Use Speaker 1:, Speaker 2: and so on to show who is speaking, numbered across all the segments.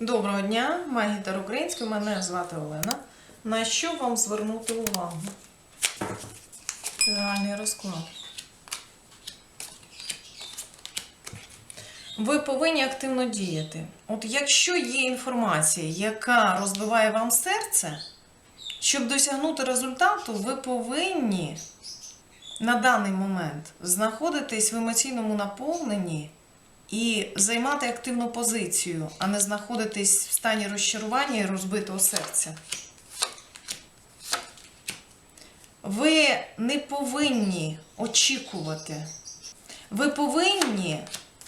Speaker 1: Доброго дня, магітер українською, мене звати Олена. На що вам звернути увагу? Реальний розклад. Ви повинні активно діяти. От якщо є інформація, яка розбиває вам серце, щоб досягнути результату, ви повинні на даний момент знаходитись в емоційному наповненні і займати активну позицію, а не знаходитись в стані розчарування і розбитого серця. Ви не повинні очікувати. Ви повинні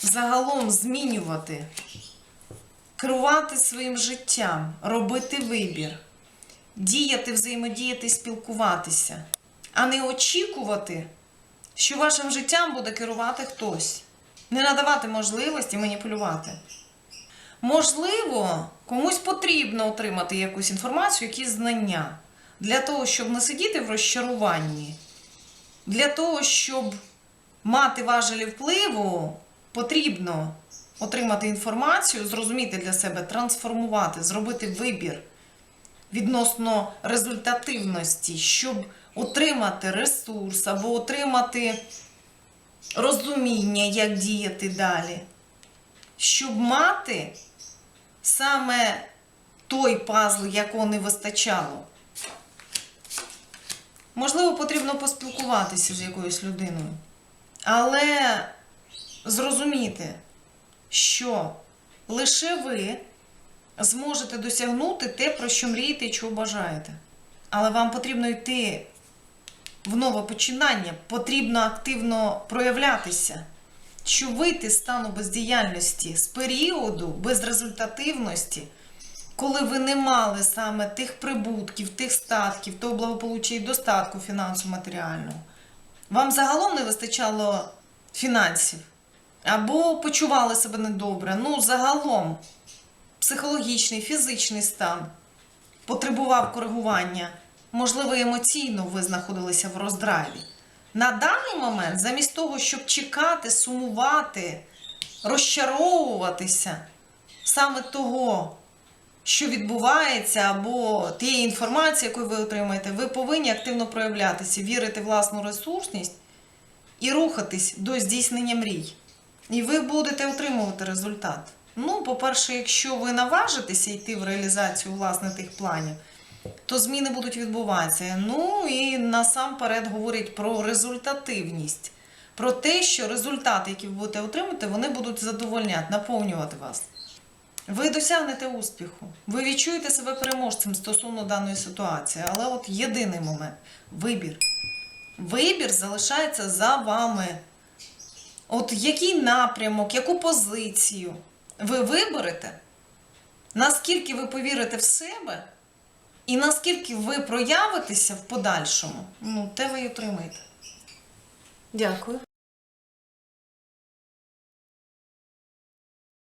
Speaker 1: загалом змінювати, керувати своїм життям, робити вибір, діяти, взаємодіяти, спілкуватися, а не очікувати, що вашим життям буде керувати хтось. Не надавати можливості маніпулювати. Можливо, комусь потрібно отримати якусь інформацію, якісь знання для того, щоб не сидіти в розчаруванні, для того, щоб мати важелі впливу, потрібно отримати інформацію, зрозуміти для себе, трансформувати, зробити вибір відносно результативності, щоб отримати ресурс або отримати розуміння, як діяти далі, щоб мати саме той пазл, якого не вистачало. Можливо, потрібно поспілкуватися з якоюсь людиною, але зрозуміти, що лише ви зможете досягнути те, про що мрієте і чого бажаєте. Але вам потрібно йти в нове починання, потрібно активно проявлятися, щоб вийти з стану бездіяльності, з періоду безрезультативності, коли ви не мали саме тих прибутків, тих статків, того благополуччя і достатку фінансу матеріального. Вам загалом не вистачало фінансів, або почували себе недобре. Ну, загалом, психологічний, фізичний стан потребував коригування. Можливо, емоційно ви знаходилися в роздраві. На даний момент, замість того, щоб чекати, сумувати, розчаровуватися саме того, що відбувається, або тієї інформації, яку ви отримаєте, ви повинні активно проявлятися, вірити в власну ресурсність і рухатись до здійснення мрій. І ви будете отримувати результат. Ну, по-перше, якщо ви наважитеся йти в реалізацію власне тих планів, то зміни будуть відбуватися. Ну і насамперед говорять про результативність, про те, що результати, які ви будете отримати, вони будуть задовольняти, наповнювати вас. Ви досягнете успіху, ви відчуєте себе переможцем стосовно даної ситуації, але от єдиний момент вибір. Вибір залишається за вами. От який напрямок, яку позицію ви виберете, наскільки ви повірите в себе, і наскільки ви проявитеся в подальшому, ну, те ви й отримаєте. Дякую.